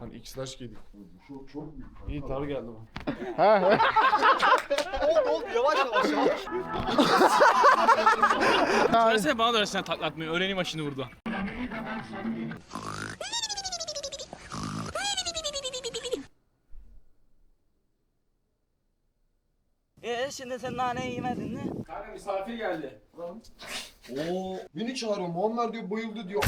Hani X-Lash giydik. Çok çok büyük. İyi tar geldi bana. ha. Oğlum oğlum yavaş yavaş yavaş. Söylesene bana da öğretsene taklatmayı. Öğreneyim şimdi burada. Ee şimdi sen nane yemedin mi? Kanka misafir geldi. Oo, beni çağırıyor. Muammer diyor bayıldı diyor.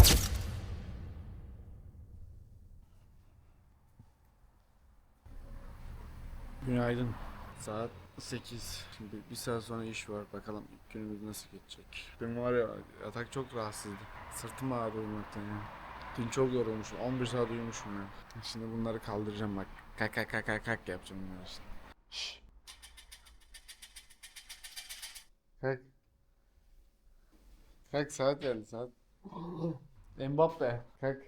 Günaydın. Saat 8. Şimdi bir saat sonra iş var. Bakalım günümüz nasıl geçecek. Dün var ya yatak çok rahatsızdı. Sırtım ağrıdı uyumaktan ya. Dün çok yorulmuşum. 11 saat uyumuşum ya. Şimdi bunları kaldıracağım bak. Kak kak kak kak kak yapacağım bunları işte. Şşş. Kalk. Kalk saat geldi saat. Mbappe. Kalk.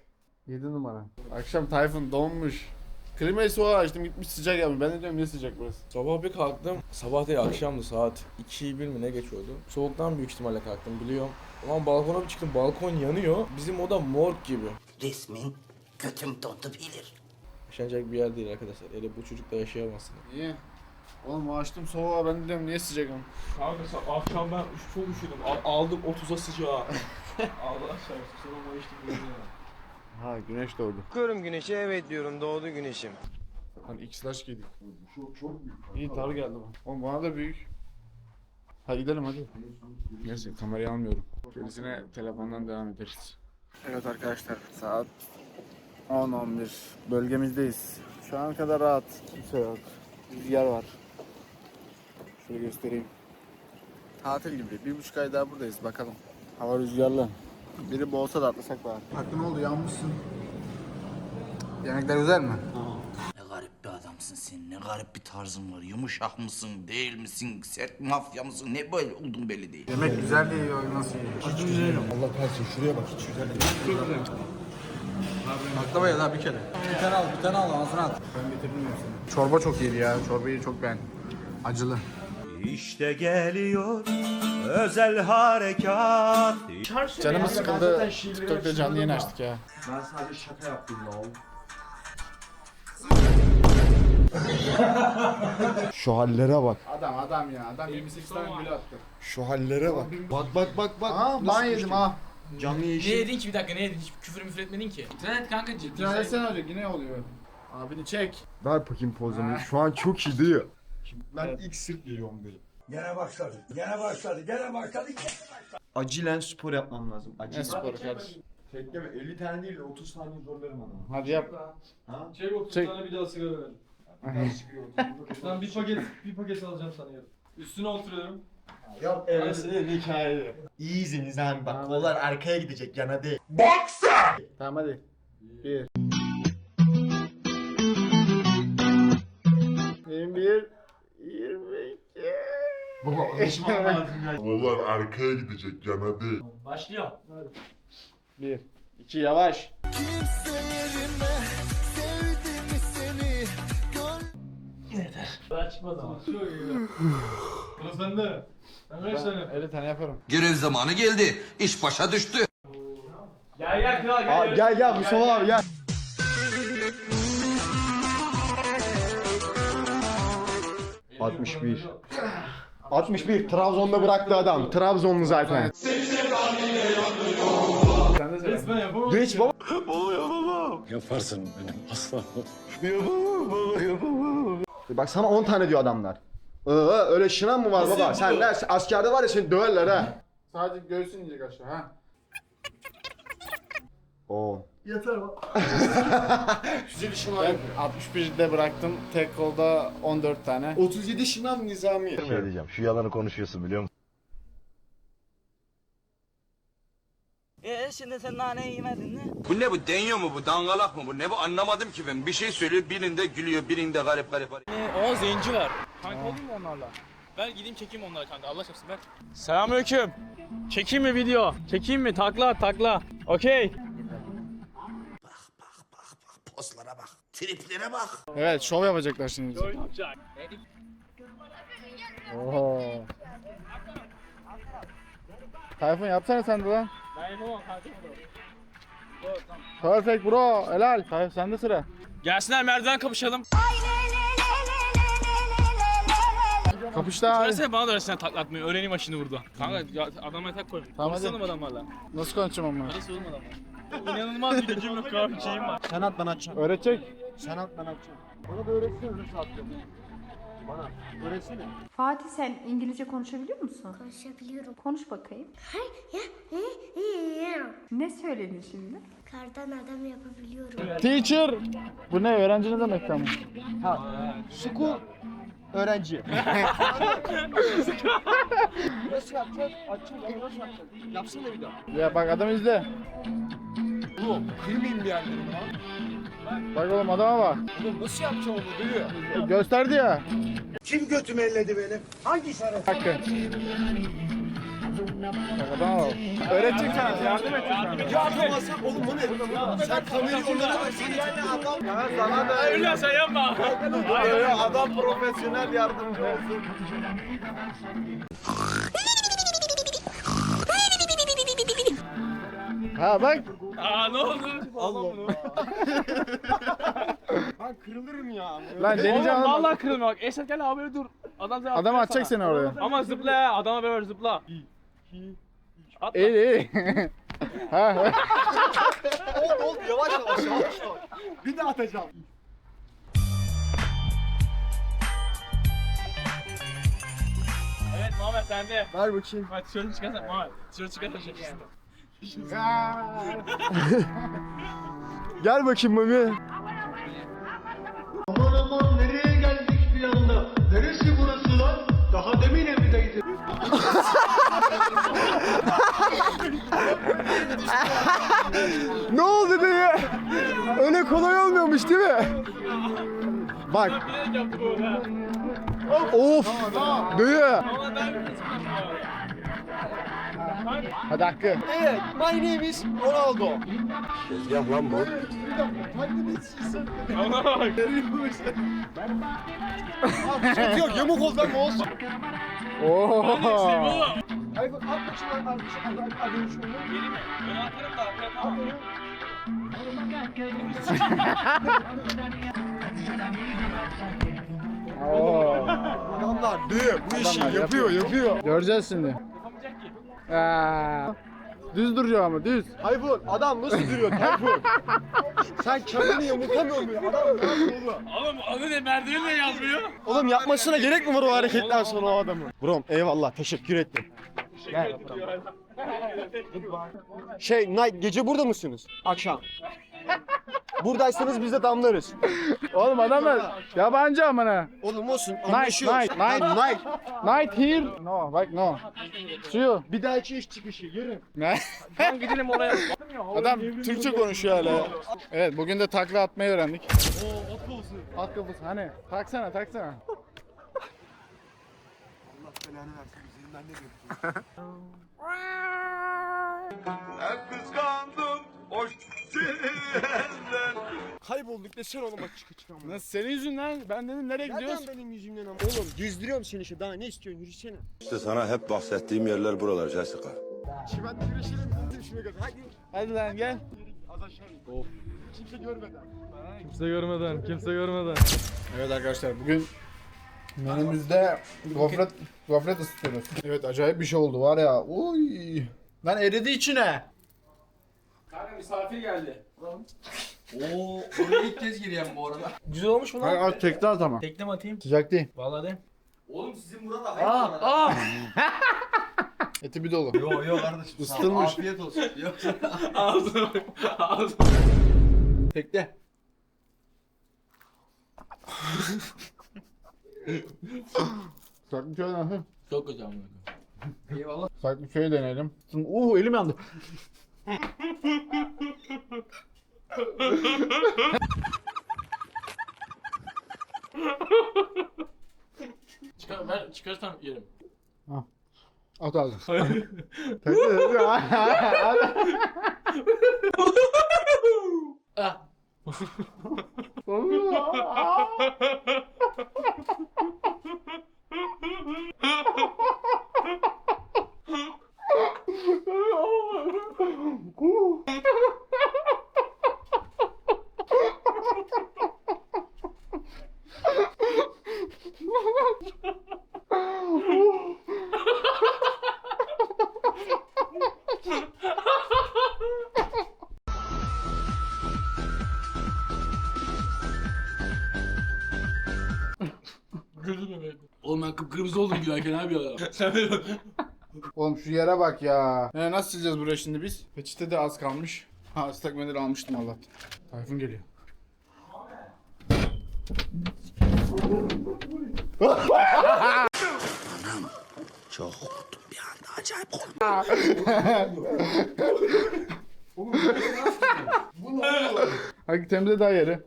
7 numara. Akşam Tayfun donmuş. Klimayı soğuğa açtım gitmiş sıcak yapmış. Ben de diyorum ne sıcak burası. Sabah bir kalktım. Sabah değil akşamdı saat 2'yi bir mi ne geçiyordu. Soğuktan büyük ihtimalle kalktım biliyorum. Ama balkona bir çıktım balkon yanıyor. Bizim oda morg gibi. Resmin götüm dondu bilir. Yaşanacak bir yer değil arkadaşlar. Hele bu çocukla yaşayamazsın. İyi. Oğlum açtım soğuğa ben de diyorum niye sıcak ama. Kanka sa- akşam ben çok üşüdüm. Al- aldım 30'a sıcağı. Allah aşkına sonra içtim. Ha güneş doğdu. Bakıyorum güneşe evet diyorum doğdu güneşim. Hani X-Lash giydik. Çok çok büyük. İyi tar geldi bana. Oğlum bana da büyük. Hadi gidelim hadi. Neyse kamerayı almıyorum. Gerisine telefondan devam ederiz. Evet arkadaşlar saat 10-11 bölgemizdeyiz. Şu an kadar rahat. Kimse yok. Rüzgar var. Şöyle göstereyim. Tatil gibi. Bir buçuk ay daha buradayız bakalım. Hava rüzgarlı. Biri boğsa da atlasak bari. Aklım oldu yanmışsın. Yemekler güzel mi? Ne garip bir adamsın sen. Ne garip bir tarzın var. Yumuşak mısın, değil misin, sert mafya mısın? Ne böyle oldun belli değil. Yemek güzel diye yiyor nasıl yiyor? Allah kahretsin şuraya bak hiç güzel değil. Baklava ya daha bir kere. Bir tane al, bir tane al ağzına at. Ben bitirdim hepsini. Çorba çok iyiydi ya. Çorbayı çok beğendim. Acılı. İşte geliyor özel harekat. Canımız sıkıldı. TikTok'ta canlı yayın açtık ya. Ben sadece şaka yaptım ya. Şu hallere bak. Adam adam ya. Adam 28 tane gol attı. Şu hallere bak. Bak bak bak bak. Aa ban yedim ha. Canlı Ne yeşil. yedin ki bir dakika ne yedin? Hiç küfür müfür etmedin ki. Sen et kanka ciddi. Tane sen olacak yine oluyor. Abini çek. Ver bakayım pozumu. Şu an çok iyi değil. Ben ilk sırt geliyorum değil. Gene başladı. Gene başladı. Gene başladı. Acilen spor yapmam lazım. Ne Acilen. sporu kardeşim? Tekleme 50 tane değil de 30 tane zorlarım adamı. Hadi yap. Ha? Çek 30 Çek. tane bir daha sigara ver. Ben bir paket bir paket alacağım sana yarın. Üstüne oturuyorum. Yap evet. hikaye. İyisiniz abi bak kollar arkaya gidecek yana değil. Tamam hadi. Bir. Benim bir. 22. Baba alışmam lazım ya. Kollar arkaya gidecek yana değil. Başlıyor. Bir. İki yavaş. Daha çıkmaz ama. Çok iyi. Burası sende. Ben kaç tane? 50 tane yaparım. Görev zamanı geldi. İş başa düştü. Gel gel kral gel. Aa, gel gel Mustafa abi gel. Altmış bir. 61 Trabzon'da bıraktı adam. Trabzonlu zaten. Sen de söyle. Resmen yapamam. Geç baba. Bak sana 10 tane diyor adamlar. Ee, öyle şınav mı var baba? Sen ne askerde var ya seni döverler ha. Sadece göğsün inecek aşağı ha. Oo. Ben 61'de bıraktım. Tek kolda 14 tane. 37 şınav nizami. Şey diyeceğim. Şu yalanı konuşuyorsun biliyor musun? Ee şimdi sen nane yemedin mi? Bu ne bu? Deniyor mu bu? Dangalak mı bu? Ne bu? Anlamadım ki ben. Bir şey söylüyor. Birinde gülüyor. Birinde garip garip. garip. Ee, o zenci var. Kanka olayım mı onlarla? Ver gideyim çekeyim onları kanka Allah aşkına ver. Selamünaleyküm. Çekeyim mi video? Çekeyim mi? Takla takla. Okey. Pozlara bak. Triplere bak. Evet şov yapacaklar şimdi. bize. Oho. Tayfun yapsana sen de lan. Perfect bro. Helal. Tayfun sende sıra. Gelsinler merdiven kapışalım. Kapıştı abi. Söylesene bana da öğretsen taklatmayı. Öğreneyim şimdi burada. Kanka ya, adama yatak koy. Tamam, hadi. Konuşalım adamlarla. Nasıl konuşacağım ama? Hadi sorun adamlarla. İnanılmaz bir gücüm yok abi şeyim var. Sen at ben atacağım. Öğretecek. Sen at ben atacağım. Bana da öğretsene nasıl atacağım. Bana öğretsene. Fatih sen İngilizce konuşabiliyor musun? Konuşabiliyorum. Konuş bakayım. Hay ya ya ya. Ne söyledin şimdi? Kardan adam yapabiliyorum. Teacher. Bu ne? Öğrenci ne demek tamam? Ha. School öğrenci. nasıl yapacağız? Açacağız. Onu nasıl yapacağız? Yapsana bir daha. Ya bak adam izle. Oğlum kırmayayım bir yerlerini lan. Bak oğlum adama bak. Oğlum nasıl yapacağım onu biliyor. Gösterdi ya. Kim götümü elledi benim? Hangi şeref? Hakkı. Bak bak. Öğretecek sana. Yardım edecek sana. Ya sen oğlum bu ne? Sen kamerayı onlara versene. Yani adam. Ben sana da Öyle sen yapma. Hayır, adam profesyonel yardımcı olsun. Ha bak. Aa ne oldu? Allah Ben kırılırım ya. Lan deneyeceğim Oğlum vallahi kırılma bak. Esat gel abi dur. Adam Adam atacak seni oraya. Ama zıpla ya. Adama beraber zıpla. Atla. İyi iyi. ha. Oğlum oğlum yavaş yavaş yavaş yavaş. Bir daha atacağım. Evet Muhammed sende. Ver bakayım. Hadi tişörtü çıkarsan Muhammed. Tişörtü çıkarsan şaşırsın. Gel bakayım Mami. Aman aman nereye geldik bir anda? Neresi burası lan? Daha demin Ne oldu diye? Öyle kolay olmuyormuş değil mi? Bak. Bu. Of. Dayı. Hadi Hakkı. Evet, my name is Ronaldo. Tezgah lan bu. Yok, yamuk oldu ama olsun. Oo. Hayır, at bakayım hadi, hadi, şunu. Geri mi? Ben atarım da arkaya tamam. Oo. Adamlar dayı bu işi Adamlar yapıyor, yapıyor. Göreceğiz şimdi. Yapamayacak ki. Aa. Düz duruyor ama düz. Tayfun, adam nasıl duruyor Tayfun? Sen kendini yamultamıyor musun? Adam ne yapıyor oğlum? Adı ne? Merdiveni ne yazmıyor? Oğlum yapmasına gerek mi var o hareketten sonra o adamın? Brom eyvallah teşekkür ettim. Gel. Şey Night gece burada mısınız? Akşam. Buradaysanız biz de damlarız. Oğlum adamlar yabancı amına. Oğlum olsun Night, anlaşıyoruz. night, night. Night. Night here. No, bak no. Şu. Bir dahaki iş çıkışı yarın. Ne? Ben gidelim oraya. Adam Türkçe konuşuyor hala. Evet bugün de takla atmayı öğrendik. Oo, at kolusu. At kafası hani. Taksana taksana. Kıskandım. Hoş Kaybolduk desene oğlum bak çıkı çıkamam. Nasıl senin yüzünden? Ben dedim nereye gidiyoruz? Nereden benim yüzümden ama? Oğlum gezdiriyorum seni işte daha ne istiyorsun yürüsene. İşte sana hep bahsettiğim yerler buralar Jessica. Çimen güreşelim bizim şuna kadar. Hadi. Hadi lan gel. Az aşağı. Of. Kimse görmeden. Kimse görmeden, kimse görmeden. Evet arkadaşlar bugün menümüzde gofret gofret ısıtıyoruz. Evet acayip bir şey oldu var ya. Uy. Lan eridi içine. Kanka misafir geldi. Oo, oraya ilk kez gireyim bu arada. Güzel olmuş mu Hayır az tekte at ama. Tekne mi atayım? Sıcak değil. Vallahi de. Oğlum sizin burada hayır Aa, aa. Eti bir dolu. Yo yo kardeşim. sağ ol. Isıtılmış. Afiyet olsun. Yoksa Ağzına bak. Ağzına. Tekte. Farklı şey nasıl? Çok güzel amına eyvallah. Farklı şey deneyelim. Uh elim yandı. Çıkar, ver, çıkarsam yerim. At ağzına. Ah. Ben kıpkırmızı oldum gülerken abi ya. Sen de bak. Oğlum şu yere bak ya. Ee, nasıl sileceğiz burayı şimdi biz? Peçete de az kalmış. Ha ıslak mendil almıştım Allah'tan. Tayfun geliyor. Çok korktum bir anda acayip korktum. Hadi temizle daha yeri.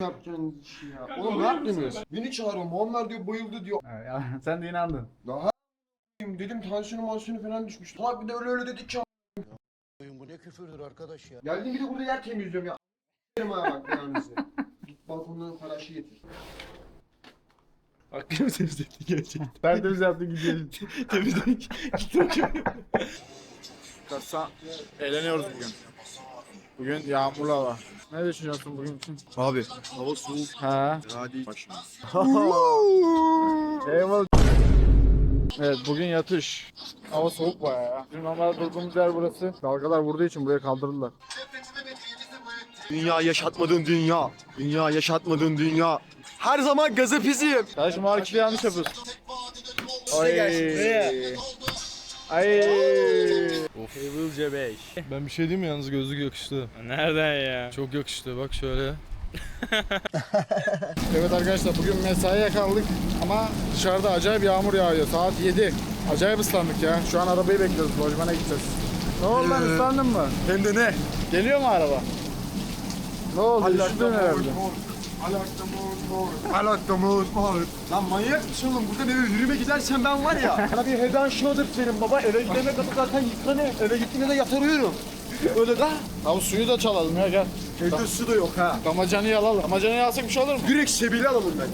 Yapacaksın işi ya. Oğlum ne yaptınız? Beni çağırıyor. Muammer diyor bayıldı diyor. Ha, ya, sen de inandın. Daha dedim tansiyonu mansiyonu falan düşmüş. Salak bir de öyle öyle dedik ya. Bu ne küfürdür arkadaş ya. Geldim bir de burada yer temizliyorum ya. Yerim ha bak belanızı. Git balkondan paraşı getir. Hakkını mı temizlettin gerçekten? Tertemiz yaptın gidiyorsun. Temizledik. Git bakayım. Kasa eğleniyoruz bugün. Bugün yağmurlu hava. Ne düşünüyorsun bugün için? Abi hava soğuk. Ha. Hadi bak şimdi. Eyvallah. Evet bugün yatış. Hava soğuk bayağı ya. Bizim normalde durduğumuz yer burası. Dalgalar vurduğu için buraya kaldırdılar. Dünya yaşatmadığın dünya. Dünya yaşatmadığın dünya. Her zaman gazı piziyim. Kardeşim o hareketi yanlış yapıyorsun. Ay. Ay. Kıvılca 5. Ben bir şey diyeyim mi yalnız gözlük yakıştı. Nereden ya? Çok yakıştı bak şöyle. Evet arkadaşlar bugün mesaiye kaldık ama dışarıda acayip yağmur yağıyor. Saat 7. Acayip ıslandık ya. Şu an arabayı bekliyoruz. Lojmana gideceğiz. Ne oldu lan ıslandın mı? Hem de ne? Geliyor mu araba? Ne oldu? Üşüdün herhalde. Alaktamız var. Lan manyak mısın oğlum? Burada eve yürüme gidersen ben var ya. Sana bir head and shoulder senin baba. Eve gidene kadar zaten yıkanı. Eve gittiğinde de yatar uyurum. Öyle da. Abi suyu da çalalım ya gel. Evde su da yok ha. Damacanayı alalım. Damacanayı alsak bir şey olur mu? Direkt şebili alalım ben.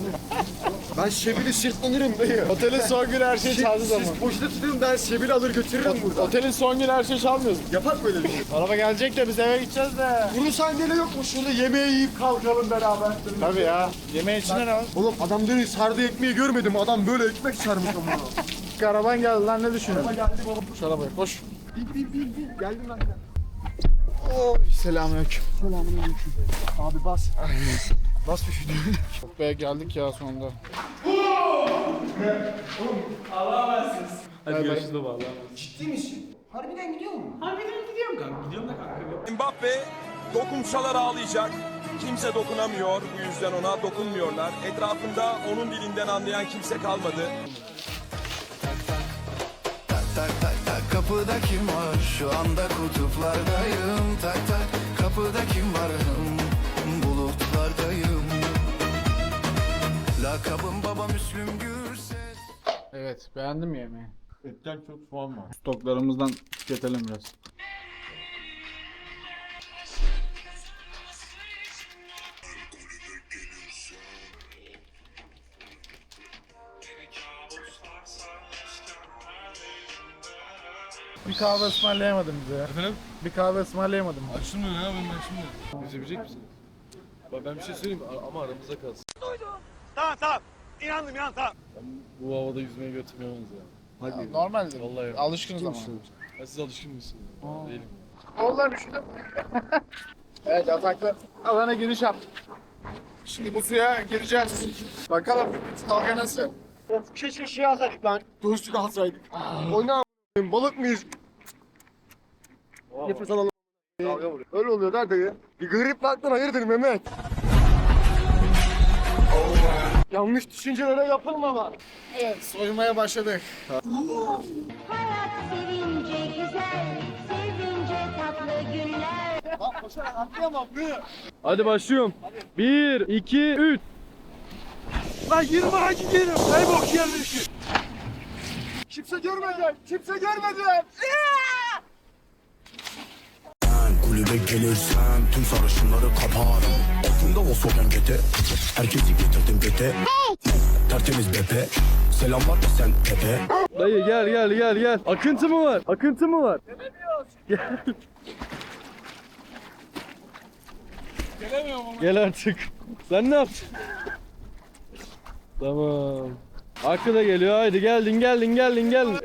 ben şebili sırtlanırım dayı. Otelin son günü her şeyi çaldı zaman. Siz poşete tutun ben şebili alır götürürüm burada. Otelin son günü her şeyi çalmıyoruz. Yapak böyle bir şey. Araba gelecek de biz eve gideceğiz de. Bunun sandalye yok mu? Şöyle yemeği yiyip kalkalım beraber. Tabii ya. Yemeğin içinde ne var? Oğlum adamların sardığı ekmeği görmedim. Adam böyle ekmek sarmış ama. Araban geldi lan ne düşünüyorsun? Arabaya koş. Geldim ben. Oh, selamünaleyküm. Abi bas. Bas bir şey. Çok be geldik ya sonunda. Hadi görüşürüz baba Allah'a Ciddi misin? Harbiden gidiyor mu? Harbiden gidiyorum kanka. Gidiyorum da kanka. Mbappe dokunsalar ağlayacak. Kimse dokunamıyor. Bu yüzden ona dokunmuyorlar. Etrafında onun dilinden anlayan kimse kalmadı. Kapıda kim var? Şu anda kutuplardayım. Tak tak kapıda kim var? Bulutlardayım. Lakabım baba Müslüm Gürses. Evet beğendin mi yemeği? Etten çok soğan var. Stoklarımızdan tüketelim biraz. Bir kahve ısmarlayamadın bize ya. Efendim? Bir kahve ısmarlayamadın mı? Açtın mı yapayım ben şimdi? Üzülecek misin? Bak ben bir şey söyleyeyim mi? ama aramızda kalsın. Tamam tamam. İnandım ya tamam. Ben bu havada yüzmeye götürmüyorsunuz ya. Hadi. Normaldir. Vallahi. Alışkınız ama. Ben siz alışkın mısınız? Aa. Değilim. Oğlan üşüdüm. evet yataklı alana giriş yaptık. Şimdi bu suya gireceğiz. Bakalım dalga nasıl? Of keşke şey alsaydık lan. Dostluk alsaydık. Oyna balık mıyız? Nefes alalım. Öyle oluyor der dayı. Bir garip baktın hayırdır Mehmet? Yanlış düşüncelere yapılma bak. Evet soymaya başladık. Hayat sevince güzel, sevince tatlı günler. Bak koşarak atlayamam. Ne? Hadi başlıyorum. 1, 2, 3. Lan girme hadi girin. Ey bok yerleşir. Kimse görmedi. Kimse görmedi. Kulübe gelirsen tüm sarışınları kaparım. Altında o sokan gete. Herkesi getirdim gete. Tertemiz bepe. Selamlar da sen tepe. Dayı gel gel gel gel. Akıntı mı var? Akıntı mı var? Gel. Gelemiyorum ama. Gel artık. Sen ne yaptın? tamam. Hakkı da geliyor. Haydi geldin geldin geldin geldin.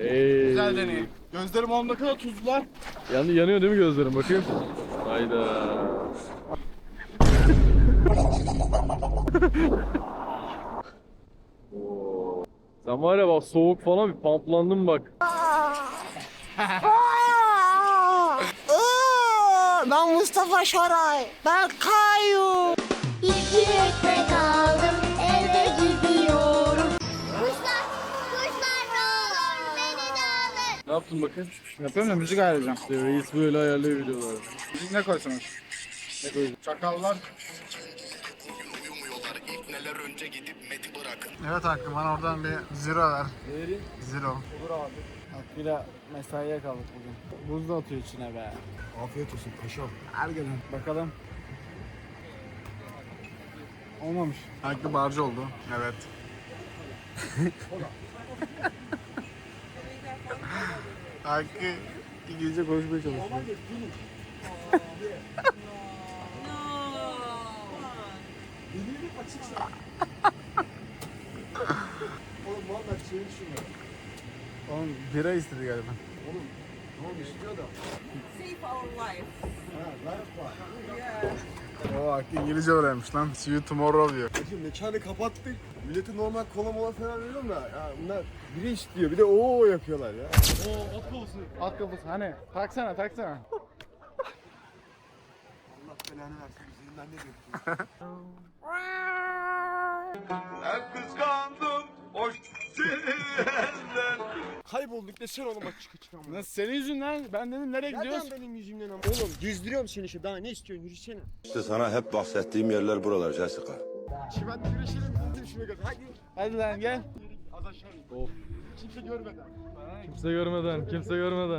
Güzel deneyim. Gözlerim onun ne kadar tuzlular. Yan, yanıyor değil mi gözlerin? Bakayım. Hayda. Oo. Sen var ya bak soğuk falan bir pamplandım bak. Ben Mustafa Şoray. Ben Kayu. İki ekmek yaptın bakın? Yapıyorum da müzik ayarlayacağım. İşte reis böyle ayarlıyor videoları. Müzik ne koysanız? Ne koyacağım? Çakallar. Evet Hakkı bana oradan bir zero ver. Zero. Olur abi. Hakkı'yla mesaiye kaldık bugün. Buz da atıyor içine be. Afiyet olsun paşam. Her gelin. Bakalım. Olmamış. Hakkı barcı oldu. Evet. Hakkı İngilizce konuşmaya çalışıyor. Oğlum Muhammed şeyi düşünme. Oğlum bira istedi galiba. Oğlum tamam istiyor da. Ha, life var. O Hakkı İngilizce öğrenmiş lan. See you tomorrow diyor. Hacım mekanı kapattık. Millete normal kola mola falan veriyorum da ya bunlar biri istiyor bir de o yapıyorlar ya. Oo at kafası. At kafası hani. Taksana taksana. Allah belanı versin yüzünden ne diyorsun? Hep kıskandım hoş senden. Kaybolduk desene oğlum bak çıkı çık ama. Nasıl senin yüzünden? Ben dedim nereye gidiyoruz? Nereden benim yüzümden ama? Oğlum gezdiriyorum seni işte daha ne istiyorsun yürüsene. İşte sana hep bahsettiğim yerler buralar Jessica. Çimenle güreşelim dedim şuna kadar. Hadi. Hadi lan gel. Az aşağı. Of. Kimse görmeden. Kimse görmeden, kimse görmeden.